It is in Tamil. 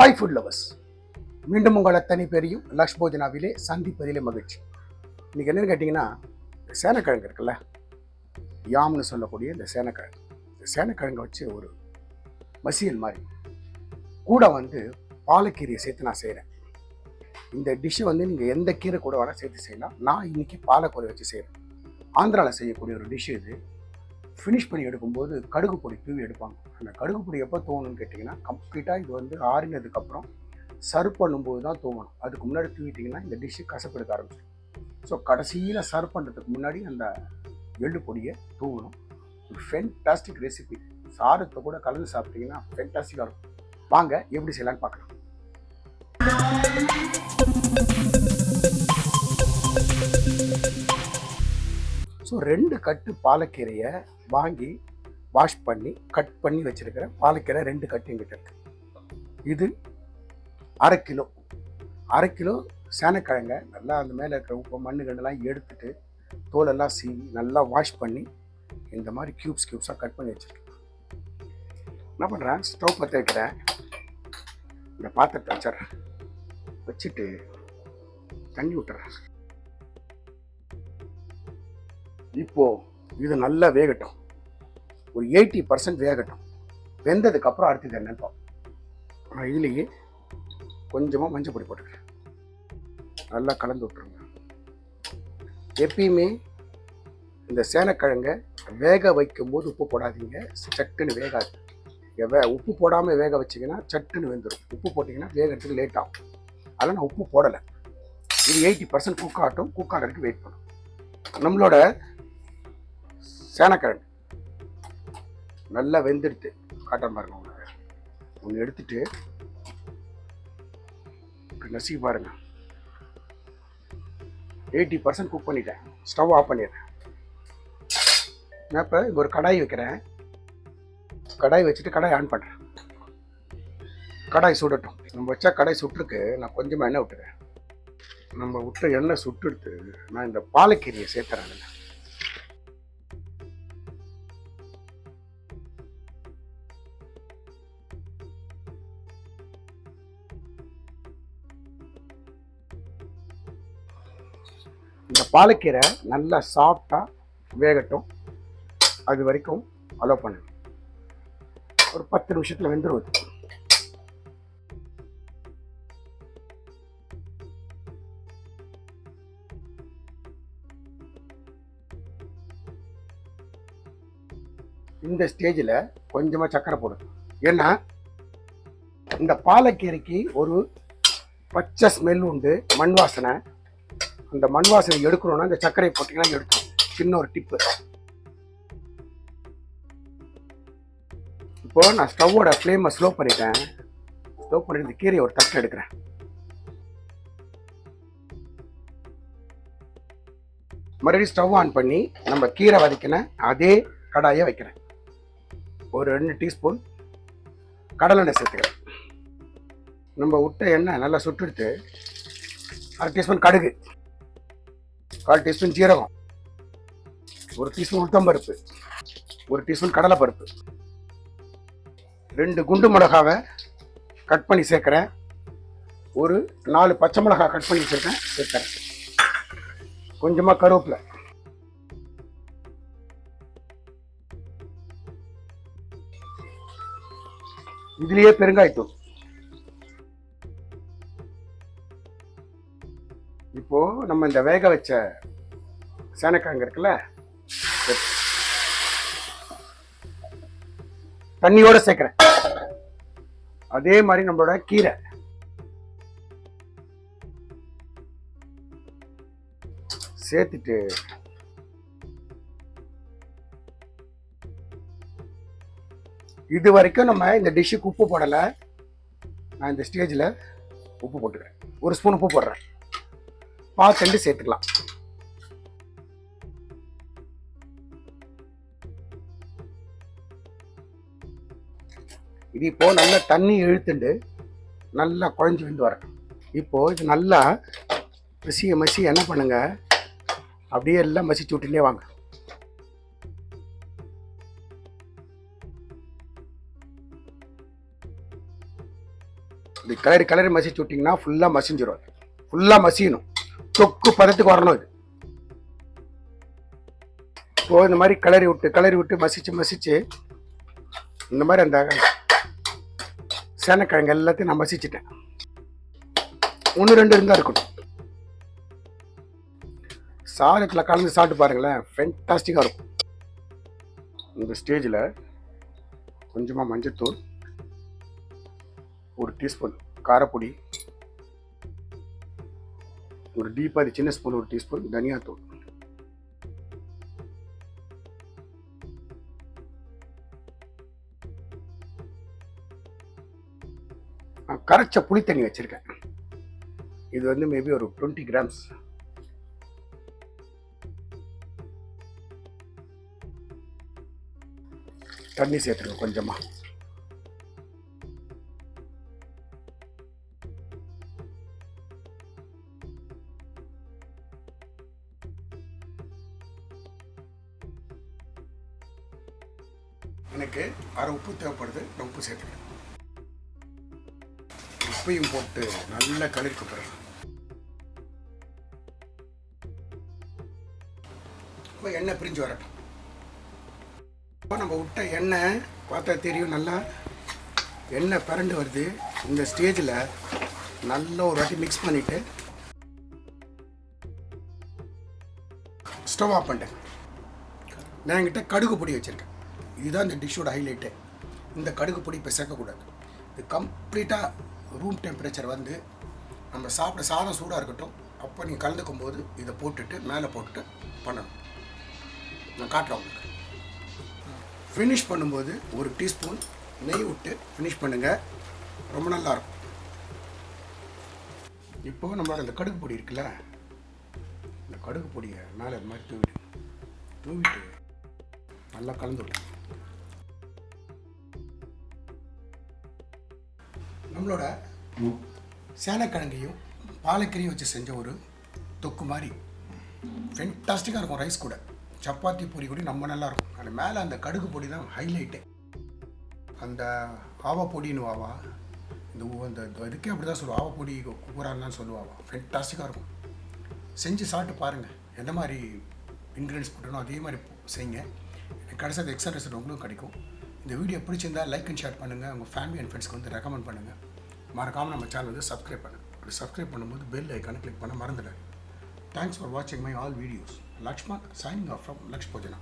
ஹாய் ஃபுட் லவர்ஸ் மீண்டும் உங்கள் அத்தனை பேரையும் லக்ஷ் போஜனாவிலே சந்திப்பதிலே மகிழ்ச்சி. இன்னைக்கு என்னன்னு கேட்டிங்கன்னா சேனக்கிழங்கு இருக்குல்ல? யாம்னு சொல்லக்கூடிய இந்த சேனக்கிழங்கு. இந்த சேனக்கிழங்கை வச்சு ஒரு மசியல் மாதிரி. கூட வந்து பாலக்கீரையை சேர்த்து நான் செய்கிறேன் இந்த டிஷ்ஷு வந்து நீங்கள் எந்த கீரை கூட வேணால் சேர்த்து செய்யலாம். நான் இன்றைக்கி பாலக்கீரை வச்சு செய்கிறேன் ஆந்திராவில் செய்யக்கூடிய ஒரு டிஷ் இது. ஃபினிஷ் பண்ணி எடுக்கும்போது கடுகு பொடி தூவி எடுப்பாங்க. அந்த கடுகு பொடி எப்போ தூவணும்னு கேட்டிங்கன்னா கம்ப்ளீட்டாக இது வந்து ஆறினதுக்கப்புறம் சர்வ் பண்ணும்போது தான் தூவணும். அதுக்கு முன்னாடி தூவிட்டிங்கன்னா இந்த டிஷ்ஷு கசப்பெடுக்க ஆரம்பிச்சிடும். ஸோ கடைசியில் சர்வ் பண்ணுறதுக்கு முன்னாடி அந்த எள்ளு பொடியை தூவணும். ஒரு ஃபென்டாஸ்டிக் ரெசிபி சாரத்தை கூட கலந்து சாப்பிட்டீங்கன்னா ஃபென்டாஸ்டிக்காக இருக்கும். வாங்க எப்படி செய்யலான்னு பார்க்கலாம். ஸோ ரெண்டு கட்டு பாலக்கீரையை வாங்கி வாஷ் பண்ணி கட் பண்ணி வச்சுருக்கிறேன் பாலக்கீரை ரெண்டு கட்டு எங்கிட்ட இருக்கு. இது அரை கிலோ. அரை கிலோ சேனக்கிழங்க நல்லா அந்த மேலே இருக்கிற உப்பு மண்ணு கண்டெல்லாம் எடுத்துட்டு தோலெல்லாம் சீவி நல்லா வாஷ் பண்ணி இந்த மாதிரி க்யூப்ஸ் க்யூப்ஸாக கட் பண்ணி வச்சுருக்கேன். என்ன பண்ணுறேன் ஸ்டவ் பற்ற வைக்கிறேன். இந்த பாத்திரத்தை வச்சிட்றேன் வச்சுட்டு தண்ணி விட்டுறேன் இப்போது இது நல்லா வேகட்டும். ஒரு எயிட்டி பர்சன்ட் வேகட்டும். வெந்ததுக்கு அப்புறம் அடுத்தது என்னன்னு பார்ப்போம் இதுலேயே கொஞ்சமாக மஞ்சள் பொடி போட்டுக்கிறேன். நல்லா கலந்து விட்டுருங்க. எப்பயுமே இந்த சேனக்கிழங்கை வேக வைக்கும்போது உப்பு போடாதீங்க. சட்டுன்னு வேகாது. வே உப்பு போடாமல் வேக வச்சிங்கன்னா சட்டுன்னு வெந்துடும் உப்பு போட்டிங்கன்னா வேகிறதுக்கு லேட் ஆகும். அதனால் நான் உப்பு போடலை. இது எயிட்டி பர்சன்ட் குக் ஆகட்டும். குக் ஆகிறதுக்கு வெயிட் பண்ணும். நம்மளோட சேனக்கிழங்கு நல்லா வெந்துடுத்து. காட்டன் பாருங்க உங்களுக்கு ஒன்று எடுத்துட்டு நசுக்கி பாருங்க. எயிட்டி பர்சன்ட் குக் பண்ணிட்டேன். ஸ்டவ் ஆஃப் பண்ணிடுறேன். நான் இப்போ இங்க ஒரு கடாய் வைக்கிறேன். கடாய் வச்சுட்டு கடாய் ஆன் பண்ணுறேன் கடாய் சுடட்டும். நம்ம வச்சா கடாய் சுட்டுருக்கு. நான் கொஞ்சமாக எண்ணெய் விட்டுறேன். நம்ம விட்ட எண்ணெய் சுட்டு எடுத்து நான் இந்த பாலக்கீரையை சேர்த்துறேன். அதில் இந்த பாலக்கீரை நல்லா சாஃப்டாக வேகட்டும். அது வரைக்கும் அலோவ் பண்ணுங்க ஒரு பத்து நிமிஷத்தில் வெந்துருவது இந்த ஸ்டேஜில் கொஞ்சமாக சக்கரை போடுங்க ஏன்னா இந்த பாலக்கீரைக்கு ஒரு பச்சை ஸ்மெல் உண்டு மண் வாசனை. அந்த மண் வாசனை எடுக்கணும்னா இந்த சர்க்கரை போட்டிங்கன்னா எடுக்கும் சின்ன ஒரு டிப்பு இப்போ நான் ஸ்டவ்வோட ஃப்ளேமை ஸ்லோ பண்ணிட்டேன். ஸ்லோ பண்ணிட்டு இந்த கீரையை ஒரு தட்டு எடுக்கிறேன். மறுபடியும் ஸ்டவ் ஆன் பண்ணி நம்ம கீரை வதக்கின அதே கடாயை வைக்கிறேன். ஒரு ரெண்டு டீஸ்பூன் கடலெண்ணெய் சேர்த்துக்கிறேன். நம்ம விட்ட எண்ணெய் நல்லா சுட்டுடுத்து அரை டீஸ்பூன் கடுகு. கால் டீஸ்பூன் ஜீரகம் ஒரு டீஸ்பூன் உளுத்தம்பருப்பு ஒரு டீஸ்பூன் கடலைப்பருப்பு ரெண்டு குண்டு மிளகாவை கட் பண்ணி சேர்க்குறேன். ஒரு நாலு பச்சை மிளகாய் கட் பண்ணி வச்சுருக்கேன் சேர்க்குறேன். கொஞ்சமாக கருவேப்பிலை. இதுலேயே பெருங்காயத்தூள். இப்போ நம்ம இந்த வேக வச்ச சேனக்கிழங்கு இருக்குல்ல? தண்ணியோட சேர்க்குறேன். அதே மாதிரி நம்மளோட கீரை. சேர்த்துட்டு இது வரைக்கும் நம்ம இந்த டிஷ்ஷுக்கு உப்பு போடலை. நான் இந்த ஸ்டேஜில் உப்பு போட்டுக்கிறேன். ஒரு ஸ்பூன் உப்பு போடுறேன். பார்த்துட்டு சேர்த்துக்கலாம். இது இப்போ நல்லா தண்ணி இழுத்துண்டு நல்லா குழஞ்சி வந்து வரட்டும் இப்போ இது நல்லா மசிய மசி என்ன பண்ணுங்க? அப்படியே எல்லாம் மசிச்சு விட்டுனே வாங்க. இது கிளறி கிளறி மசிச்சு விட்டிங்கன்னா ஃபுல்லாக மசிஞ்சிடும் ஃபுல்லாக மசியணும். தொக்கு பதத்துக்கு வரணும் இது. இப்போ இந்த மாதிரி கிளறி விட்டு கிளறி விட்டு மசிச்சு மசிச்சு இந்த மாதிரி அந்த சேனக்கிழங்கு எல்லாத்தையும் நான் மசிச்சிட்டேன். ஒன்று ரெண்டு இருந்தால் இருக்கணும் சாதத்தில் கலந்து சாப்பிட்டு பாருங்களேன் ஃபென்டாஸ்டிக்காக இருக்கும். இந்த ஸ்டேஜில் கொஞ்சமாக மஞ்சத்தூள் ஒரு டீஸ்பூன் காரப்பொடி ஒரு டீப்பாதி சின்ன ஸ்பூன் ஒரு டீஸ்பூன் தனியாத்தூள் கரைச்ச புளி தண்ணி வச்சுருக்கேன். இது வந்து மேபி ஒரு டுவெண்ட்டி கிராம்ஸ் தண்ணி சேர்த்துருக்கோம் கொஞ்சமா. எனக்கு அரை உப்பு தேவைப்படுது நான் உப்பு சேர்த்துக்கிறேன். உப்பையும் போட்டு நல்லா கலருக்கு பிறகு இப்போ எண்ணெய் பிரிஞ்சு வரட்டும். இப்போ நம்ம விட்ட எண்ணெய் பார்த்தா தெரியும் நல்லா எண்ணெய் பரண்டு வருது. இந்த ஸ்டேஜில் நல்லா ஒரு வாட்டி மிக்ஸ் பண்ணிவிட்டு ஸ்டவ் ஆஃப் பண்ணிட்டேன். நான் என்கிட்ட கடுகு பொடி வச்சுருக்கேன். இதுதான் இந்த டிஷ்ஷோட ஹைலைட்டு இந்த கடுகு பொடி இப்போ சேர்க்கக்கூடாது இது கம்ப்ளீட்டாக ரூம் டெம்பரேச்சர் வந்து நம்ம சாப்பிட சாதம் சூடாக இருக்கட்டும் அப்போ நீங்கள் கலந்துக்கும் போது இதை போட்டுட்டு மேலே போட்டுட்டு பண்ணணும். நான் காட்டுறேன் உங்களுக்கு. ஃபினிஷ் பண்ணும்போது ஒரு டீஸ்பூன் நெய் விட்டு ஃபினிஷ் பண்ணுங்கள் ரொம்ப நல்லா இருக்கும். இப்போ நம்மளோட இந்த கடுகு பொடி இருக்குல்ல இந்த கடுகு பொடியை மேலே இது மாதிரி தூவிட்டு தூவிட்டு நல்லா கலந்து விடு. நம்மளோட சேனக்கிழங்கையும் பாலக்கீரையும் வச்சு செஞ்ச ஒரு தொக்கு மாதிரி. ஃபென்டாஸ்டிக்காக இருக்கும் ரைஸ் கூட. சப்பாத்தி பொடி கூட நம்ம நல்லா இருக்கும். மேலே அந்த கடுகு பொடி தான் ஹைலைட்டு அந்த ஆவா பொடின்னு வாவா. இந்த அந்த இதுக்கே அப்படி தான் சொல்லுவோம் ஆவா பொடி கூறான்னு தான் சொல்லுவாவா ஃபென்டாஸ்டிக்காக இருக்கும். செஞ்சு சாப்பிட்டு பாருங்கள் எந்த மாதிரி இன்க்ரீடியன்ஸ் போட்டணும் அதே மாதிரி செய்யுங்க. கடைசியாக எக்ஸ்ட்ரா ரிசல்ட் உங்களுக்கும் கிடைக்கும். இந்த வீடியோ பிடிச்சிருந்தால் லைக் அண்ட் ஷேர் பண்ணுங்கள் உங்கள் ஃபேமிலி அண்ட் ஃப்ரெண்ட்ஸ்க்கு வந்து ரெக்கமெண்ட் பண்ணுங்கள் மறக்காமல் நம்ம சேனல் வந்து சப்ஸ்கிரைப் பண்ணு. அப்படி சப்ஸ்கிரைப் பண்ணும்போது பெல் ஐக்கானை கிளிக் பண்ண மறந்துடாது தேங்க்ஸ் ஃபார் வாட்சிங் my all videos Laxman signing off from Laksh Bhojana